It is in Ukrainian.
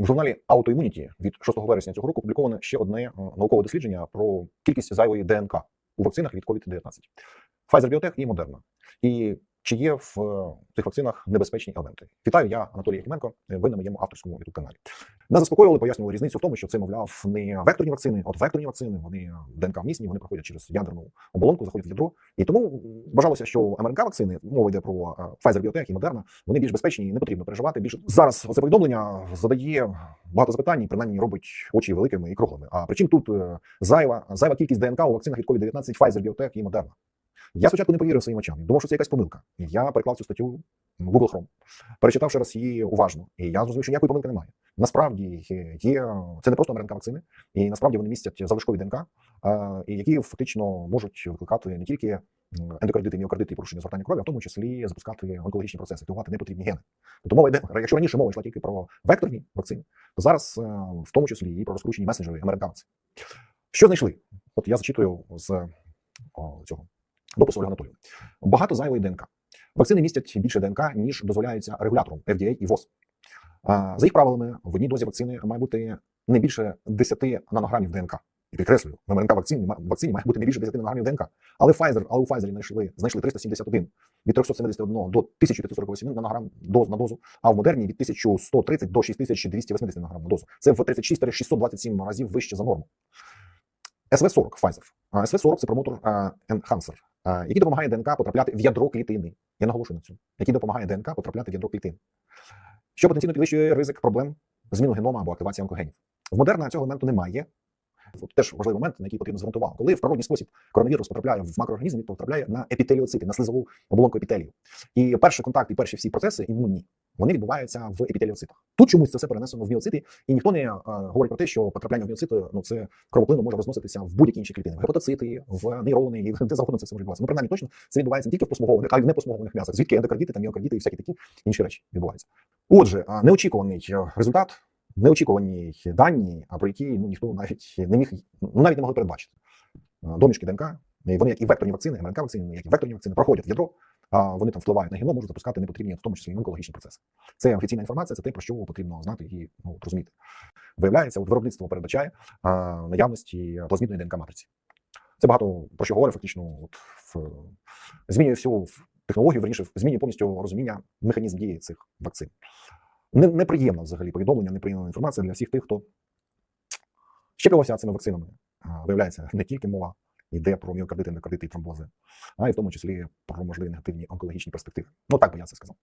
В журналі Autoimmunity від 6 вересня цього року публіковане ще одне е, наукове дослідження про кількість зайвої ДНК у вакцинах від COVID-19. Pfizer Biotech і Moderna. І чи є в е, цих вакцинах небезпечні елементи? Вітаю, я Анатолій Якименко. е, Ви на моєму авторському youtube каналі. Нас заспокоювали, пояснювали різницю в тому, що це, мовляв, не векторні вакцини. От векторні вакцини, вони ДНК вмісні, вони проходять через ядерну оболонку, заходять в ядро. І тому вважалося, що МРНК вакцини, мова йде про е, Pfizer Biotech і Moderna, вони більш безпечні і не потрібно переживати. Більше зараз це повідомлення задає багато запитань, принаймні робить очі великими і круглими. А причин тут е, зайва зайва кількість ДНК у вакцинах від COVID-19 Pfizer Biotech і Moderna. Я спочатку не повірив своїм очам, думав, що це якась помилка. І Я переклав цю статтю Google Chrome, перечитавши раз її уважно, і я зрозумів, що ніякої помилки немає. Насправді є, є це не просто МРНК вакцини, і насправді вони містять залишкові ДНК, які фактично можуть викликати не тільки ендокардити, міокардити і порушення згортання крові, а в тому числі запускати онкологічні процеси, активувати непотрібні гени. Тобто мова йде, якщо раніше мова йшла тільки про векторні вакцини, то зараз е, в тому числі і про розкручені месенджери МРНК вакцин. Що знайшли? От я зачитую з о, цього допису Ольги Анатолію. Багато зайвої ДНК. Вакцини містять більше ДНК, ніж дозволяється регулятором FDA і ВОЗ. За їх правилами, в одній дозі вакцини має бути не більше 10 нанограмів ДНК. І підкреслюю, в МРНК вакцині, вакцині має бути не більше 10 нанограмів ДНК. Але Pfizer, але у Pfizer знайшли, знайшли 371 від 371 до 1548 нанограм доз на дозу, а в Модерні від 1130 до 6280 нанограм на дозу. Це в 36-627 разів вище за норму. СВ-40 Pfizer. СВ-40 це промотор enhancer, який допомагає ДНК потрапляти в ядро клітини. Я наголошую на цьому. Який допомагає ДНК потрапляти в ядро клітини, Що потенційно підвищує ризик проблем зміну генома або активації онкогенів. В Модерна цього елементу немає. От теж важливий момент, на який потрібно звернути увагу. Коли в природній спосіб коронавірус потрапляє в макроорганізм, він потрапляє на епітеліоцити, на слизову оболонку епітелію. І перший контакт і перші всі процеси імунні, вони відбуваються в епітеліоцитах. Тут чомусь це все перенесено в міоцити, і ніхто не а, говорить про те, що потрапляння в міоцити, ну це кровоплином може розноситися в будь-які інші клітини, в гепатоцити, в нейрони, і де завгодно це все може відбуватися. Ну, принаймні точно це відбувається не тільки в посмугованих, а й в непосмугованих м'язах, звідки ендокардіти та міокардіти і всякі такі інші речі відбуваються. Отже, неочікуваний е, результат, неочікувані дані, а про які ну ніхто навіть не міг ну, навіть не могли передбачити. Домішки ДНК, вони як і векторні вакцини, МРНК вакцини, як і векторні вакцини, проходять в ядро, вони там впливають на геном, можуть запускати непотрібні, в тому числі онкологічні процеси. Це офіційна інформація, це те, про що потрібно знати і ну, розуміти. Виявляється, от виробництво передбачає а, наявності плазмідної ДНК матриці. Це багато про що говорить, фактично, от, в, змінює всю технологію, верніше, змінює повністю розуміння механізм дії цих вакцин. Не, неприємно взагалі повідомлення, неприємна інформація для всіх тих, хто щеплювався цими вакцинами. Виявляється, не тільки мова йде про міокардити, ендокардити і тромбози, а й в тому числі про можливі негативні онкологічні перспективи. Ну так би я це сказав.